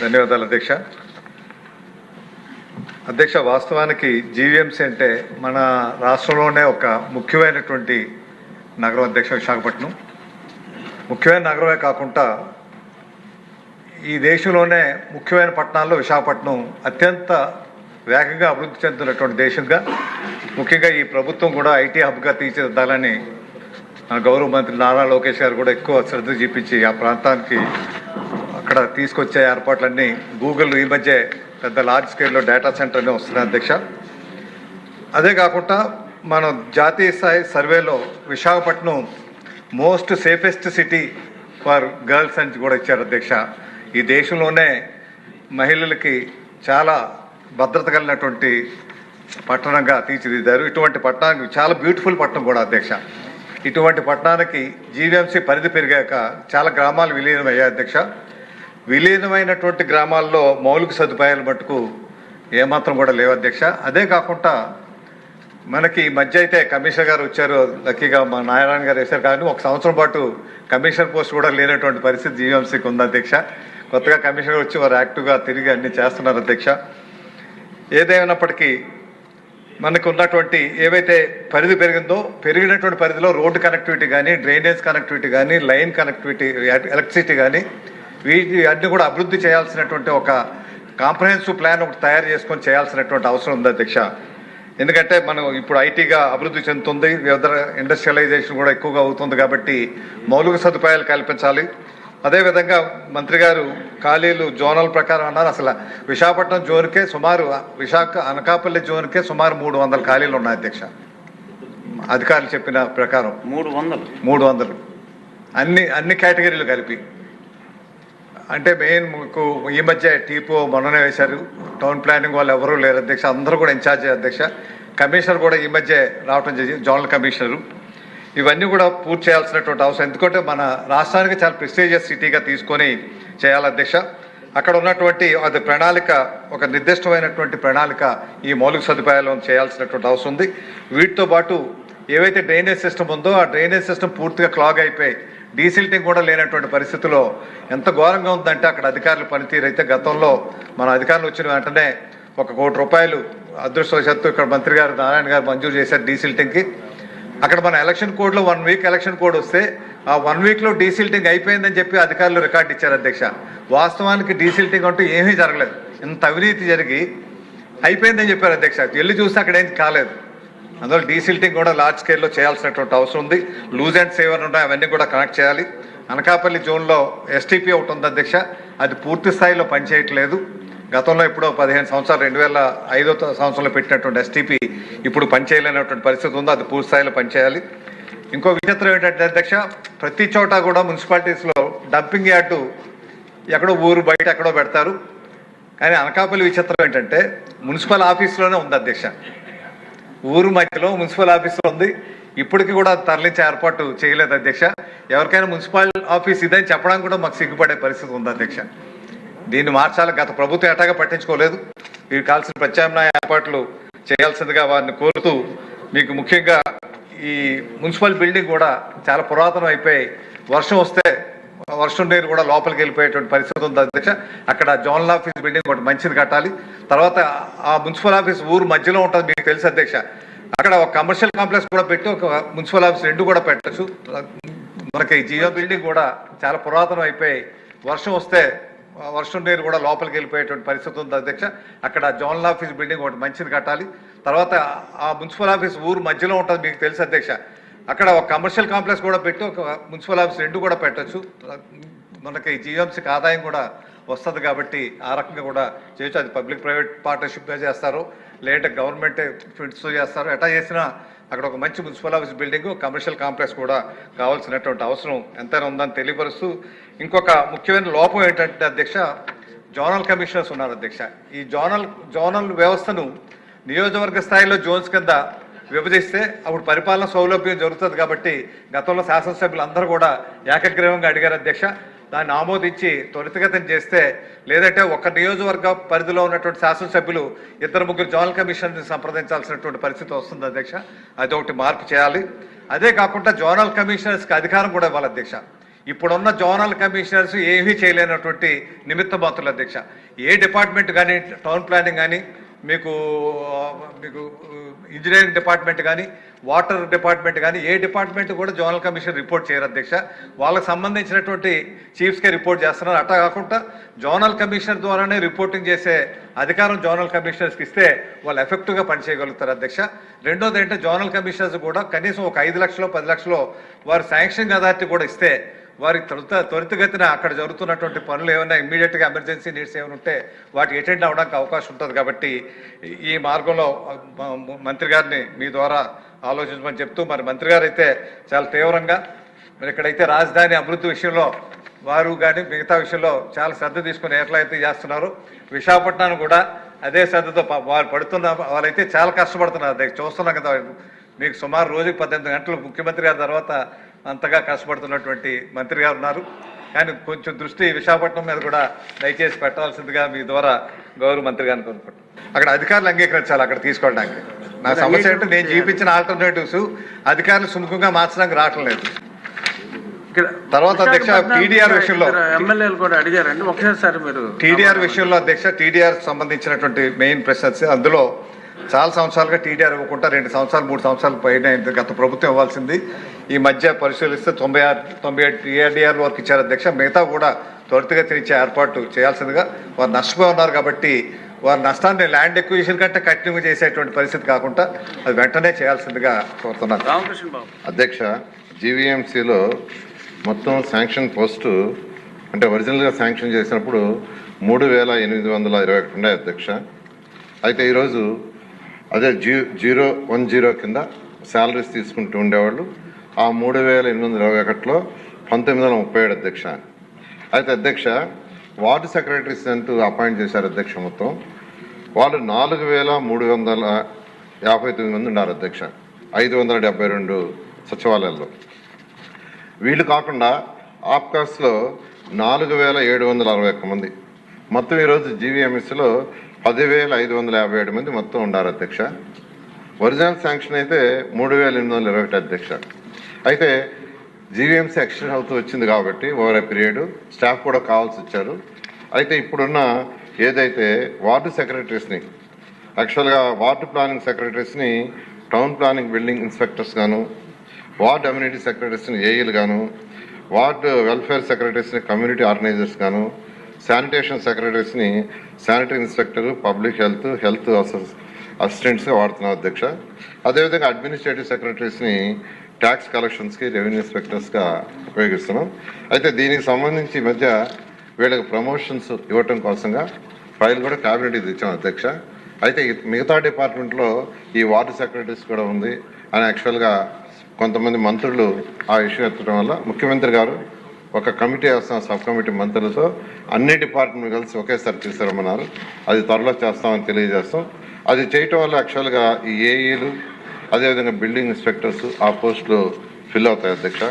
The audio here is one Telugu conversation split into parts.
ధన్యవాదాలు అధ్యక్ష. అధ్యక్ష వాస్తవానికి జీవీఎంసీ అంటే మన రాష్ట్రంలోనే ఒక ముఖ్యమైనటువంటి నగరం అధ్యక్ష విశాఖపట్నం. ముఖ్యమైన నగరమే కాకుండా ఈ దేశంలోనే ముఖ్యమైన పట్టణాల్లో విశాఖపట్నం అత్యంత వేగంగా అభివృద్ధి చెందుతున్నటువంటి దేశంగా ముఖ్యంగా ఈ ప్రభుత్వం కూడా ఐటీ హబ్గా తీర్చిదిద్దాలని గౌరవ మంత్రి నారా లోకేష్ గారు కూడా ఎక్కువ శ్రద్ధ చూపించి ఆ ప్రాంతానికి అక్కడ తీసుకొచ్చే ఏర్పాట్లన్నీ గూగుల్ ఈ మధ్య పెద్ద లార్జ్ స్కేల్లో డేటా సెంటర్నే వస్తున్నాయి అధ్యక్ష. అదే కాకుండా మనం జాతీయ స్థాయి సర్వేలో Visakhapatnam most safest city for girls అని కూడా ఇచ్చారు అధ్యక్ష. ఈ దేశంలోనే మహిళలకి చాలా భద్రత కలిగినటువంటి పట్టణంగా తీర్చిదిద్దారు. ఇటువంటి పట్టణానికి చాలా బ్యూటిఫుల్ పట్టణం కూడా అధ్యక్ష. ఇటువంటి పట్టణానికి జీవీఎంసీ పరిధి పెరిగాక చాలా గ్రామాలు విలీనం అయ్యాయి అధ్యక్ష. విలీనమైనటువంటి గ్రామాల్లో మౌలిక సదుపాయాలు మటుకు ఏమాత్రం కూడా లేవు అధ్యక్ష. అదే కాకుండా మనకి ఈ మధ్య అయితే కమిషనర్ గారు వచ్చారు లక్కీగా మా నారాయణ గారు వేశారు. కానీ ఒక సంవత్సరం పాటు కమిషనర్ పోస్ట్ కూడా లేనటువంటి పరిస్థితి జీవీఎంసీకి ఉంది అధ్యక్ష. కొత్తగా కమిషనర్ వచ్చి వారు యాక్టివ్గా తిరిగి అన్ని చేస్తున్నారు అధ్యక్ష. ఏదేమైనప్పటికీ మనకు ఉన్నటువంటి ఏవైతే పరిధి పెరిగిందో పెరిగినటువంటి పరిధిలో రోడ్డు కనెక్టివిటీ కానీ డ్రైనేజ్ కనెక్టివిటీ కానీ లైన్ కనెక్టివిటీ ఎలక్ట్రిసిటీ కానీ వీటి అన్ని కూడా అభివృద్ధి చేయాల్సినటువంటి ఒక కాంప్రహెన్సివ్ ప్లాన్ ఒకటి తయారు చేసుకొని చేయాల్సినటువంటి అవసరం ఉంది అధ్యక్ష. ఎందుకంటే మనం ఇప్పుడు ఐటీగా అభివృద్ధి చెందుతుంది వివిధ ఇండస్ట్రియలైజేషన్ కూడా ఎక్కువగా అవుతుంది కాబట్టి మౌలిక సదుపాయాలు కల్పించాలి. అదేవిధంగా మంత్రి గారు ఖాళీలు జోనల్ ప్రకారం అన్నారు. అసలు విశాఖపట్నం జోన్కే సుమారు విశాఖ అనకాపల్లి జోన్కే సుమారు మూడు వందల ఖాళీలు ఉన్నాయి అధ్యక్ష. అధికారులు చెప్పిన ప్రకారం మూడు వందలు. మూడు వందలు. అన్ని అన్ని కేటగిరీలు కలిపి. అంటే మెయిన్ మీకు ఈ మధ్య టీపో మొన్ననే వేశారు. టౌన్ ప్లానింగ్ వాళ్ళు ఎవరూ లేరు అధ్యక్ష. అందరూ కూడా ఇన్ఛార్జ్ అధ్యక్ష. కమిషనర్ కూడా ఈ మధ్య రావటం జరిగింది. జోనల్ కమిషనరు ఇవన్నీ కూడా పూర్తి చేయాల్సినటువంటి అవసరం. ఎందుకంటే మన రాష్ట్రానికి చాలా ప్రెస్టీజియస్ సిటీగా తీసుకొని చేయాలి అధ్యక్ష. అక్కడ ఉన్నటువంటి అది ప్రణాళిక ఒక నిర్దిష్టమైనటువంటి ప్రణాళిక ఈ మౌలిక సదుపాయాలను చేయాల్సినటువంటి అవసరం ఉంది. వీటితో పాటు ఏవైతే డ్రైనేజ్ సిస్టమ్ ఉందో ఆ డ్రైనేజ్ సిస్టమ్ పూర్తిగా క్లాగ్ అయిపోయి డీసిల్టింగ్ కూడా లేనటువంటి పరిస్థితిలో ఎంత ఘోరంగా ఉందంటే అక్కడ అధికారులు పనితీరు అయితే గతంలో మన అధికారులు వచ్చిన వెంటనే ఒక కోటి రూపాయలు అదృష్టవశాత్తు ఇక్కడ మంత్రి గారు నారాయణ గారు మంజూరు చేశారు డీసిల్టింగ్కి అక్కడ మన ఎలక్షన్ కోడ్లో వన్ వీక్ ఎలక్షన్ కోడ్ వస్తే ఆ వన్ వీక్లో డీసిల్టింగ్ అయిపోయిందని చెప్పి అధికారులు రికార్డు ఇచ్చారు అధ్యక్ష. వాస్తవానికి డీసిల్టింగ్ అంటూ ఏమీ జరగలేదు. ఇంత అవినీతి జరిగి అయిపోయిందని చెప్పారు అధ్యక్ష. వెళ్ళి చూస్తే అక్కడ ఏం కాలేదు. అందులో డీసిల్టింగ్ కూడా లార్జ్ స్కేల్లో చేయాల్సినటువంటి అవసరం ఉంది. లూజ్ అండ్ సేవర్ ఉన్నాయి అవన్నీ కూడా కనెక్ట్ చేయాలి. అనకాపల్లి జోన్లో ఎస్టీపీ ఒకటి ఉంది అధ్యక్ష. అది పూర్తి స్థాయిలో పనిచేయట్లేదు. గతంలో ఎప్పుడో పదిహేను సంవత్సరాలు రెండు వేల ఐదో సంవత్సరంలో పెట్టినటువంటి ఎస్టీపీ ఇప్పుడు పనిచేయలేనటువంటి పరిస్థితి ఉంది. అది పూర్తి స్థాయిలో పనిచేయాలి. ఇంకో విచిత్రం ఏంటంటే అధ్యక్ష ప్రతి చోట కూడా మున్సిపాలిటీస్లో డంపింగ్ యార్డు ఎక్కడో ఊరు బయట ఎక్కడో పెడతారు. కానీ అనకాపల్లి విచిత్రం ఏంటంటే మున్సిపల్ ఆఫీస్లోనే ఉంది అధ్యక్ష. ఊరు మధ్యలో మున్సిపల్ ఆఫీస్లో ఉంది. ఇప్పటికి కూడా తరలించే ఏర్పాటు చేయలేదు అధ్యక్ష. ఎవరికైనా మున్సిపల్ ఆఫీస్ ఇదని చెప్పడానికి కూడా మాకు సిగ్గుపడే పరిస్థితి ఉంది అధ్యక్ష. దీన్ని మార్చాలి. గత ప్రభుత్వం ఎటాగా పట్టించుకోలేదు. వీరికి కావాల్సిన ప్రత్యామ్నాయ ఏర్పాట్లు చేయాల్సిందిగా వారిని కోరుతూ మీకు ముఖ్యంగా ఈ మున్సిపల్ బిల్డింగ్ కూడా చాలా పురాతనం అయిపోయి వర్షం వస్తే వర్షం నీరు కూడా లోపలికి వెళ్ళిపోయేటువంటి పరిస్థితి ఉంది. అధ్యక్ష అక్కడ జోనల్ ఆఫీస్ బిల్డింగ్ ఒకటి మంచిది కట్టాలి. తర్వాత ఆ మున్సిపల్ ఆఫీస్ ఊరు మధ్యలో ఉంటుంది మీకు తెలుసు అధ్యక్ష. అక్కడ ఒక కమర్షియల్ కాంప్లెక్స్ కూడా పెట్టి ఒక మున్సిపల్ ఆఫీస్ రెండు కూడా పెట్టచ్చు. మనకి జియో బిల్డింగ్ కూడా చాలా పురాతనం అయిపోయి వర్షం వస్తే వర్షం నీరు కూడా లోపలికి వెళ్ళిపోయేటువంటి పరిస్థితి ఉంది అధ్యక్ష. అక్కడ జోనల్ ఆఫీస్ బిల్డింగ్ ఒకటి మంచిది కట్టాలి. తర్వాత ఆ మున్సిపల్ ఆఫీస్ ఊరు మధ్యలో ఉంటుంది మీకు తెలుసు అధ్యక్ష. అక్కడ ఒక కమర్షియల్ కాంప్లెక్స్ కూడా పెట్టి ఒక మున్సిపల్ ఆఫీస్ రెండు కూడా పెట్టచ్చు. మనకి జీఎంసీకి ఆదాయం కూడా వస్తుంది కాబట్టి ఆ రకంగా కూడా చేయొచ్చు. అది పబ్లిక్ ప్రైవేట్ పార్ట్నర్షిప్గా చేస్తారు. లేదంటే గవర్నమెంట్ ఫిట్స్ చేస్తారు. ఎటా చేసినా అక్కడ ఒక మంచి municipal office building commercial complex కూడా కావాల్సినటువంటి అవసరం ఎంతైనా ఉందని తెలియపరుస్తూ ఇంకొక ముఖ్యమైన లోపం ఏంటంటే అధ్యక్ష జోనల్ కమిషనర్స్ ఉన్నారు అధ్యక్ష. ఈ జోనల్ జోనల్ వ్యవస్థను నియోజకవర్గ స్థాయిలో జోన్స్ కింద విభజిస్తే అప్పుడు పరిపాలన సౌలభ్యం జరుగుతుంది కాబట్టి గతంలో శాసనసభ్యులు అందరూ కూడా ఏకగ్రీవంగా అడిగారు అధ్యక్ష. దాన్ని ఆమోదించి త్వరితగతం చేస్తే లేదంటే ఒక నియోజకవర్గ పరిధిలో ఉన్నటువంటి శాసనసభ్యులు ఇద్దరు ముగ్గురు జోనల్ కమిషన్ సంప్రదించాల్సినటువంటి పరిస్థితి వస్తుంది అధ్యక్ష. అది ఒకటి మార్పు చేయాలి. అదే కాకుండా జోనల్ కమిషనర్స్కి అధికారం కూడా ఇవ్వాలి అధ్యక్ష. ఇప్పుడున్న జోనల్ కమిషనర్స్ ఏమీ చేయలేనటువంటి నిమిత్త మాత్రులు అధ్యక్ష. ఏ డిపార్ట్మెంట్ కానీ టౌన్ ప్లానింగ్ కానీ మీకు మీకు ఇంజనీరింగ్ డిపార్ట్మెంట్ కానీ వాటర్ డిపార్ట్మెంట్ కానీ ఏ డిపార్ట్మెంట్ కూడా జోనల్ కమిషన్ రిపోర్ట్ చేయరు అధ్యక్ష. వాళ్ళకి సంబంధించినటువంటి చీఫ్స్కే రిపోర్ట్ చేస్తున్నారు. అట్టా కాకుండా జోనల్ కమిషనర్ ద్వారానే రిపోర్టింగ్ చేసే అధికారం జోనల్ కమిషనర్స్కి ఇస్తే వాళ్ళు ఎఫెక్టివ్గా పనిచేయగలుగుతారు అధ్యక్ష. రెండోది ఏంటంటే జోనల్ కమిషనర్స్ కూడా కనీసం ఒక ఐదు లక్షలు పది లక్షలు వారు శాంక్షన్ అథారిటీ కూడా ఇస్తే వారికి త్వరిత త్వరితగతిన అక్కడ జరుగుతున్నటువంటి పనులు ఏమైనా ఇమ్మీడియట్గా ఎమర్జెన్సీ నీడ్స్ ఏమైనా ఉంటే వాటికి అటెండ్ అవ్వడానికి అవకాశం ఉంటుంది కాబట్టి ఈ మార్గంలో మంత్రి గారిని మీ ద్వారా ఆలోచించమని చెప్తూ మరి మంత్రి గారు అయితే చాలా తీవ్రంగా మరి ఇక్కడైతే రాజధాని అభివృద్ధి విషయంలో వారు కానీ మిగతా విషయంలో చాలా శ్రద్ధ తీసుకుని ఎట్లయితే చేస్తున్నారు. విశాఖపట్నాన్ని కూడా అదే శ్రద్ధతో వారు పడుతున్న వాళ్ళైతే చాలా కష్టపడుతున్నారు. చూస్తున్నాం కదా మీకు సుమారు రోజుకి పద్దెనిమిది గంటలు ముఖ్యమంత్రి గారి తర్వాత అంతగా కష్టపడుతున్నటువంటి మంత్రి గారు ఉన్నారు. కానీ కొంచెం దృష్టి విశాఖపట్నం మీద కూడా దయచేసి పెట్టాల్సిందిగా మీ ద్వారా గౌరవ మంత్రి గారిని కోరుకుంటున్నాను. అక్కడ అధికారులు అంగీకరించాలి అక్కడ తీసుకోవడానికి. నా సమస్య ఏంటంటే నేను చూపించిన ఆల్టర్నేటివ్స్ అధికారులు సుముఖంగా మార్చడానికి రావటం లేదు. తర్వాత అధ్యక్ష, TDR విషయంలో- ఎమ్మెల్యేలు కూడా అడిగారండి. ఒకసారి మీరు టీడీఆర్ విషయంలో అధ్యక్ష టీడీఆర్ సంబంధించినటువంటి మెయిన్ ప్రశ్న అందులో చాలా సంవత్సరాలుగా టీడీఆర్ ఇవ్వకుండా రెండు సంవత్సరాలు మూడు సంవత్సరాలు పైన. గత ప్రభుత్వం ఇవ్వాల్సింది. ఈ మధ్య పరిశీలిస్తే తొంభై ఆరు తొంభై ఏడు టీఆర్డీఆర్ వరకు ఇచ్చారు అధ్యక్ష. మిగతా కూడా త్వరితగతిన ఇచ్చే ఏర్పాటు చేయాల్సిందిగా వారు నష్టపోయి ఉన్నారు కాబట్టి వారి నష్టాన్ని ల్యాండ్ ఎక్విజిషన్ కంటే కంటిన్యూ చేసేటువంటి పరిస్థితి కాకుండా అది వెంటనే చేయాల్సిందిగా కోరుతున్నాను. రామకృష్ణ బాబు. అధ్యక్ష జీవీఎంసీలో మొత్తం శాంక్షన్ పోస్టు అంటే ఒరిజినల్గా శాంక్షన్ చేసినప్పుడు మూడు వేల ఎనిమిది వందల ఇరవై ఒకటి ఉన్నాయి అధ్యక్ష. అయితే ఈరోజు అదే జీ జీరో వన్ జీరో కింద శాలరీస్ తీసుకుంటూ ఉండేవాళ్ళు. ఆ మూడు వేల ఎనిమిది వందల ఇరవై ఒకటిలో పంతొమ్మిది వందల ముప్పై ఏడు అధ్యక్ష. అయితే అధ్యక్ష వార్డు సెక్రటరీస్ అంటూ అపాయింట్ చేశారు అధ్యక్ష మొత్తం. వాళ్ళు నాలుగు వేల మూడు వందల యాభై తొమ్మిది మంది ఉన్నారు అధ్యక్ష ఐదు వందల డెబ్బై రెండు సచివాలయాల్లో. వీళ్ళు కాకుండా ఆప్కాస్లో నాలుగు వేల ఏడు వందల అరవై ఒక్క మంది. మొత్తం ఈరోజు జీవీఎంఎస్లో పదివేల ఐదు వందల యాభై ఏడు మంది మొత్తం ఉన్నారు అధ్యక్ష. ఒరిజినల్ శాంక్షన్ అయితే మూడు వేల ఎనిమిది వందల ఇరవై ఒకటి అధ్యక్ష. అయితే జీవీఎంసీ ఎక్స్టెండ్ అవుతూ వచ్చింది కాబట్టి ఓవర్ ఏ పీరియడ్ స్టాఫ్ కూడా కావాల్సి వచ్చారు. అయితే ఇప్పుడున్న ఏదైతే వార్డు సెక్రటరీస్ని యాక్చువల్గా వార్డు ప్లానింగ్ సెక్రటరీస్ని టౌన్ ప్లానింగ్ బిల్డింగ్ ఇన్స్పెక్టర్స్ గాను వార్డ్ అమ్యూనిటీ సెక్రటరీస్ని ఏఈలు గాను వార్డ్ వెల్ఫేర్ సెక్రటరీస్ని కమ్యూనిటీ ఆర్గనైజర్స్ గాను sanitation సెక్రటరీస్ని sanitary inspector public health health అసిస్టెంట్స్గా వాడుతున్నారు అధ్యక్ష. అదేవిధంగా అడ్మినిస్ట్రేటివ్ సెక్రటరీస్ని ట్యాక్స్ కలెక్షన్స్కి రెవెన్యూ ఇన్స్పెక్టర్స్గా ఉపయోగిస్తున్నాం. అయితే దీనికి సంబంధించి మధ్య వీళ్ళకి ప్రమోషన్స్ ఇవ్వటం కోసంగా ఫైల్ కూడా క్యాబినెట్కి తెచ్చాం అధ్యక్ష. అయితే మిగతా డిపార్ట్మెంట్లో ఈ వార్డు సెక్రటరీస్ కూడా ఉంది. అని యాక్చువల్గా కొంతమంది మంత్రులు ఆ ఇష్యూ ఎత్తడం వల్ల ముఖ్యమంత్రి గారు ఒక కమిటీ వేస్తాం సబ్ కమిటీ మంత్రులతో. అన్ని డిపార్ట్మెంట్ కలిసి ఒకేసారి తీసుకురమ్మన్నారు అది త్వరలో చేస్తామని తెలియజేస్తాం. అది చేయటం వల్ల యాక్చువల్గా ఈ ఏఈలు అదేవిధంగా బిల్డింగ్ ఇన్స్పెక్టర్స్ ఆ పోస్టులు ఫిల్ అవుతాయి అధ్యక్ష.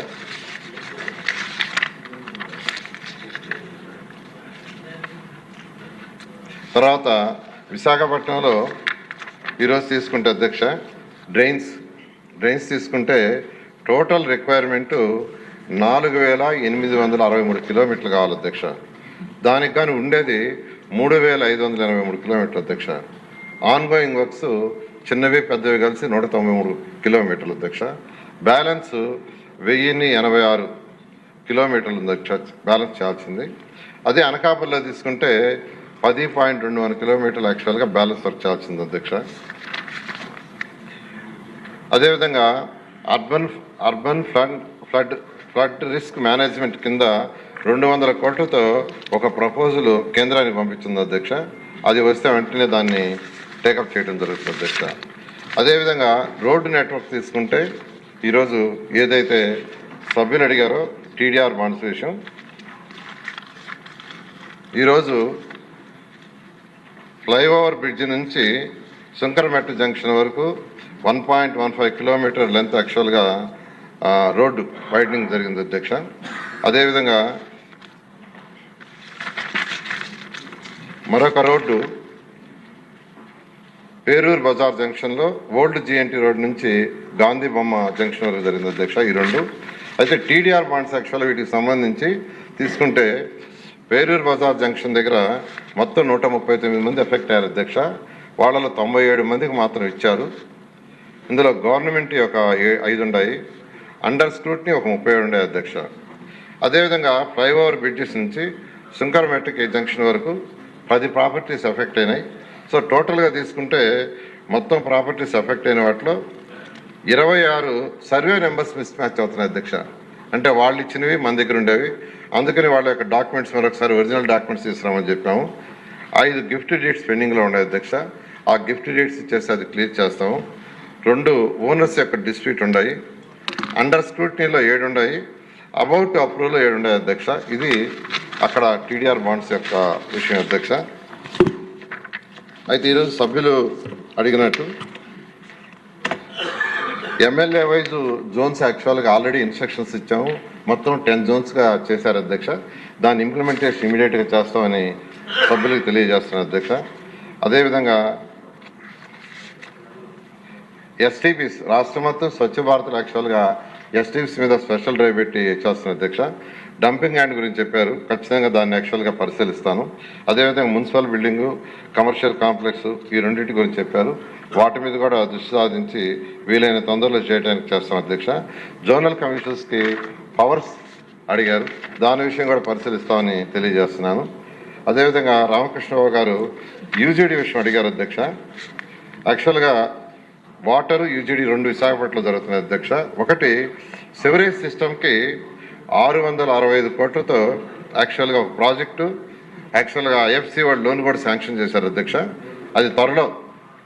తర్వాత విశాఖపట్నంలో ఈరోజు తీసుకుంటే అధ్యక్ష డ్రైన్స్ డ్రైన్స్ తీసుకుంటే టోటల్ రిక్వైర్మెంటు నాలుగు వేల ఎనిమిది వందల అరవై మూడు కిలోమీటర్లు కావాలి అధ్యక్ష. దానికి కానీ ఉండేది మూడు వేల ఐదు వందల ఎనభై మూడు కిలోమీటర్లు అధ్యక్ష. ఆన్ గోయింగ్ వర్క్స్ చిన్నవి పెద్దవి కలిసి నూట తొంభై మూడు కిలోమీటర్లు అధ్యక్ష బ్యాలెన్స్ వెయ్యిన్ని ఎనభై ఆరు కిలోమీటర్లు అధ్యక్ష బ్యాలెన్స్ చేయాల్సింది. అదే అనకాపల్లిలో తీసుకుంటే పది పాయింట్ రెండు వన్ కిలోమీటర్లు యాక్చువల్గా బ్యాలెన్స్ వర్క్ చేయాల్సింది అధ్యక్ష అదేవిధంగా urban urban flood flood flood risk management కింద రెండు వందల కోట్లతో ఒక ప్రపోజల్ కేంద్రానికి పంపించింది అధ్యక్ష అది వస్తే వెంటనే దాన్ని టేకప్ చేయడం జరుగుతుంది అధ్యక్ష అదేవిధంగా రోడ్డు నెట్వర్క్ తీసుకుంటే ఈరోజు ఏదైతే సభ్యులు అడిగారో టీడీఆర్ బాండ్స్ విషయం ఈరోజు ఫ్లైఓవర్ బ్రిడ్జ్ నుంచి శంకరమెట్ట జంక్షన్ వరకు one point one five kilometre length యాక్చువల్గా రోడ్డు వైడనింగ్ జరిగింది అధ్యక్ష. అదేవిధంగా మరొక రోడ్డు పేరూరు బజార్ జంక్షన్లో ఓల్డ్ జిఎన్టీ రోడ్ నుంచి గాంధీ బొమ్మ జంక్షన్ వరకు జరిగింది అధ్యక్ష ఈ రెండు. అయితే టీడీఆర్ బాండ్స్ యాక్చువల్గా వీటికి సంబంధించి తీసుకుంటే పేరూరు బజార్ జంక్షన్ దగ్గర మొత్తం నూట ముప్పై తొమ్మిది మంది ఎఫెక్ట్ అయ్యారు అధ్యక్ష. వాళ్ళలో తొంభై ఏడు మందికి మాత్రం ఇచ్చారు. ఇందులో గవర్నమెంట్ ఒక ఐదు ఉన్నాయి అండర్ స్క్రూట్ని ఒక ముప్పై ఏడు ఉన్నాయి అధ్యక్ష. అదేవిధంగా ఫ్లైఓవర్ బ్రిడ్జెస్ నుంచి శంకర్ మెట్రిక్ జంక్షన్ వరకు పది ప్రాపర్టీస్ ఎఫెక్ట్ అయినాయి. సో టోటల్గా తీసుకుంటే మొత్తం ప్రాపర్టీస్ ఎఫెక్ట్ అయిన వాటిలో ఇరవై ఆరు సర్వే నెంబర్స్ మిస్ మ్యాచ్ అవుతున్నాయి అధ్యక్ష. అంటే వాళ్ళు ఇచ్చినవి మన దగ్గర ఉండేవి. అందుకని వాళ్ళ యొక్క డాక్యుమెంట్స్ మరొకసారి ఒరిజినల్ డాక్యుమెంట్స్ తీసుకురామని చెప్పాము. ఐదు గిఫ్ట్ డేట్స్ పెండింగ్లో ఉన్నాయి అధ్యక్ష. ఆ గిఫ్ట్ డేట్స్ ఇచ్చేసి అది క్లియర్ చేస్తాము. రెండు ఓనర్స్ యొక్క డిస్ప్యూట్ ఉన్నాయి. అండర్ స్క్రూటినీలో ఏడు ఉన్నాయి. అబౌట్ అప్రూవ్లో ఏడు ఉన్నాయి అధ్యక్ష. ఇది అక్కడ టీడీఆర్ బాండ్స్ యొక్క విషయం అధ్యక్ష. అయితే ఈరోజు సభ్యులు అడిగినట్టు ఎమ్మెల్యే వైజ్ జోన్స్ యాక్చువల్గా ఆల్రెడీ ఇన్స్ట్రక్షన్స్ ఇచ్చాము. మొత్తం టెన్ జోన్స్గా చేశారు అధ్యక్ష. దాన్ని ఇంప్లిమెంటేషన్ ఇమీడియట్గా చేస్తామని సభ్యులకు తెలియజేస్తున్నాను అధ్యక్ష. అదేవిధంగా ఎస్టీపీస్ రాష్ట్రం మొత్తం స్వచ్ఛ భారత్ యాక్చువల్గా ఎస్టీపీస్ మీద స్పెషల్ డ్రైవ్ పెట్టి చేస్తున్న అధ్యక్ష. డంపింగ్ యార్డ్ గురించి చెప్పారు. ఖచ్చితంగా దాన్ని యాక్చువల్గా పరిశీలిస్తాను. అదేవిధంగా మున్సిపల్ బిల్డింగు కమర్షియల్ కాంప్లెక్స్ ఈ రెండింటి గురించి చెప్పారు. వాటి మీద కూడా దృష్టి సాధించి వీలైన తొందరలో చేయడానికి చేస్తాం అధ్యక్ష. జోనల్ కమిషనర్స్కి పవర్స్ అడిగారు. దాని విషయం కూడా పరిశీలిస్తామని తెలియజేస్తున్నాను. అదేవిధంగా రామకృష్ణరావు గారు యూజీడీ విషయం అడిగారు అధ్యక్ష. యాక్చువల్గా వాటర్ యూజీడీ రెండు విశాఖపట్నంలో జరుగుతున్నాయి అధ్యక్ష. ఒకటి సివరేజ్ సిస్టమ్కి ఆరు వందల అరవై ఐదు కోట్లతో యాక్చువల్గా ఒక ప్రాజెక్టు యాక్చువల్గా ఐఎఫ్సి వాళ్ళు లోన్ కూడా శాంక్షన్ చేశారు అధ్యక్ష. అది త్వరలో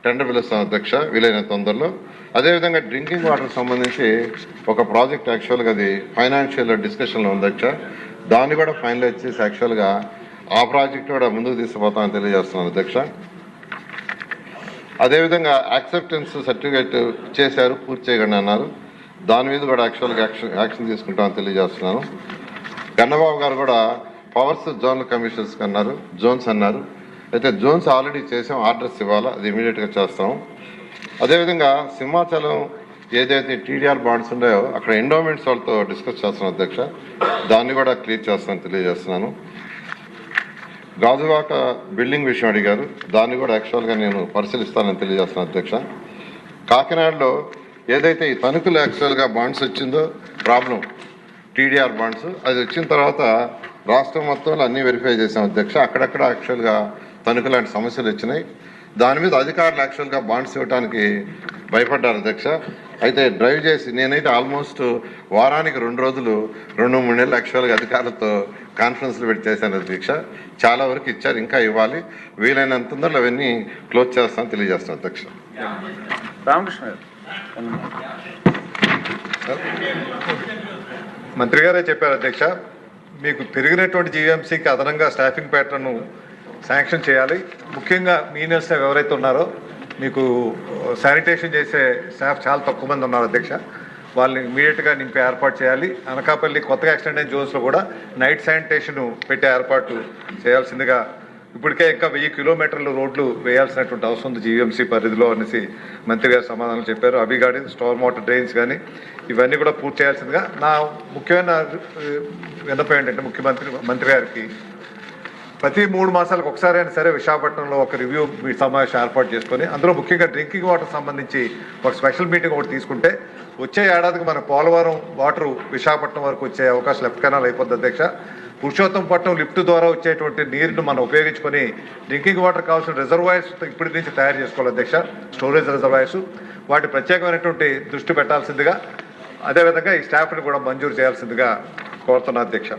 టెండర్ పిలుస్తాం అధ్యక్ష వీలైన తొందరలో. అదేవిధంగా డ్రింకింగ్ వాటర్ సంబంధించి ఒక ప్రాజెక్ట్ యాక్చువల్గా అది ఫైనాన్షియల్ డిస్కషన్లో ఉంది అధ్యక్ష. దాన్ని కూడా ఫైనలైజ్ చేసి యాక్చువల్గా ఆ ప్రాజెక్ట్ కూడా ముందుకు తీసుకుపోతామని తెలియజేస్తున్నాను అధ్యక్ష. అదేవిధంగా యాక్సెప్టెన్స్ సర్టిఫికేట్ చేశారు పూర్తి చేయగండి అన్నారు దాని మీద కూడా యాక్చువల్గా యాక్షన్ యాక్షన్ తీసుకుంటామని తెలియజేస్తున్నాను. గన్నబాబు గారు కూడా పవర్స్ జోన్ల కమిషన్స్ అన్నారు జోన్స్ అన్నారు. అయితే జోన్స్ ఆల్రెడీ చేసాం ఆర్డర్స్ ఇవ్వాలా అది ఇమీడియట్గా చేస్తాం. అదేవిధంగా సింహాచలం ఏదైతే టీడీఆర్ బాండ్స్ ఉన్నాయో అక్కడ ఎండోమెంట్స్ వాళ్ళతో డిస్కస్ చేస్తున్నాం అధ్యక్ష. దాన్ని కూడా క్లియర్ చేస్తానని తెలియజేస్తున్నాను. గాజువాక బిల్డింగ్ విషయం అడిగారు. దాన్ని కూడా యాక్చువల్గా నేను పరిశీలిస్తానని తెలియజేస్తున్నాను అధ్యక్ష. కాకినాడలో ఏదైతే ఈ తణుకులు యాక్చువల్గా బాండ్స్ వచ్చిందో ప్రాబ్లం టీడీఆర్ బాండ్స్ అది వచ్చిన తర్వాత రాష్ట్రం మొత్తంలో అన్నీ వెరిఫై చేసాం అధ్యక్ష. అక్కడక్కడ యాక్చువల్గా తణుకు లాంటి సమస్యలు వచ్చినాయి. దాని మీద అధికారులు యాక్చువల్గా బాండ్స్ ఇవ్వడానికి భయపడ్డారు అధ్యక్ష. అయితే డ్రైవ్ చేసి నేనైతే ఆల్మోస్ట్ వారానికి రెండు రోజులు రెండు మూడు నెలలు యాక్చువల్గా అధికారులతో కాన్ఫరెన్స్లు పెట్టి చేశాను అధ్యక్ష. చాలా వరకు ఇచ్చారు ఇంకా ఇవ్వాలి. వీలైనంత తొందరలో అవన్నీ క్లోజ్ చేస్తామని తెలియజేస్తాను అధ్యక్ష. రామకృష్ణ గారు. మంత్రి గారే చెప్పారు అధ్యక్ష మీకు పెరిగినటువంటి జీవీఎంసీకి అదనంగా స్టాఫింగ్ ప్యాటర్న్ను శాంక్షన్ చేయాలి. ముఖ్యంగా మీనియర్ స్టాఫ్ ఎవరైతే ఉన్నారో మీకు uh, శానిటేషన్ చేసే స్టాఫ్ చాలా తక్కువ మంది ఉన్నారు అధ్యక్ష. వాళ్ళని ఇమీడియట్గా నింపే ఏర్పాటు చేయాలి. అనకాపల్లి కొత్తగా ఎక్స్టెండ్ అయిన జోన్స్లో కూడా నైట్ శానిటేషన్ పెట్టే ఏర్పాటు చేయాల్సిందిగా ఇప్పటికే ఇంకా వెయ్యి కిలోమీటర్ల రోడ్లు వేయాల్సినటువంటి అవసరం ఉంది జీవీఎంసీ పరిధిలో అనేసి మంత్రి గారు సమాధానం చెప్పారు. అవి కానీ స్టోర్ వాటర్ డ్రైన్స్ కానీ ఇవన్నీ కూడా పూర్తి చేయాల్సిందిగా నా ముఖ్యమైన విన్నపం ఏంటంటే ముఖ్యమంత్రి మంత్రి గారికి ప్రతి మూడు మాసాలకు ఒకసారి అయినా సరే విశాఖపట్నంలో ఒక రివ్యూ మీ సమావేశం ఏర్పాటు చేసుకొని అందులో ముఖ్యంగా డ్రింకింగ్ వాటర్ సంబంధించి ఒక స్పెషల్ మీటింగ్ ఒకటి తీసుకుంటే వచ్చే ఏడాదికి మన పోలవరం వాటర్ విశాఖపట్నం వరకు వచ్చే అవకాశం లెఫ్ట్ కెనాల్ అయిపోద్ది అధ్యక్ష. పురుషోత్తంపట్నం లిఫ్ట్ ద్వారా వచ్చేటువంటి నీరును మనం ఉపయోగించుకొని డ్రింకింగ్ వాటర్ కావాల్సిన రిజర్వాయర్స్ ఇప్పటి నుంచి తయారు చేసుకోవాలి అధ్యక్ష. Storage reservoirs. వాటి ప్రత్యేకమైనటువంటి దృష్టి పెట్టాల్సిందిగా అదేవిధంగా ఈ స్టాఫ్ని కూడా మంజూరు చేయాల్సిందిగా కోరుతున్నా అధ్యక్ష.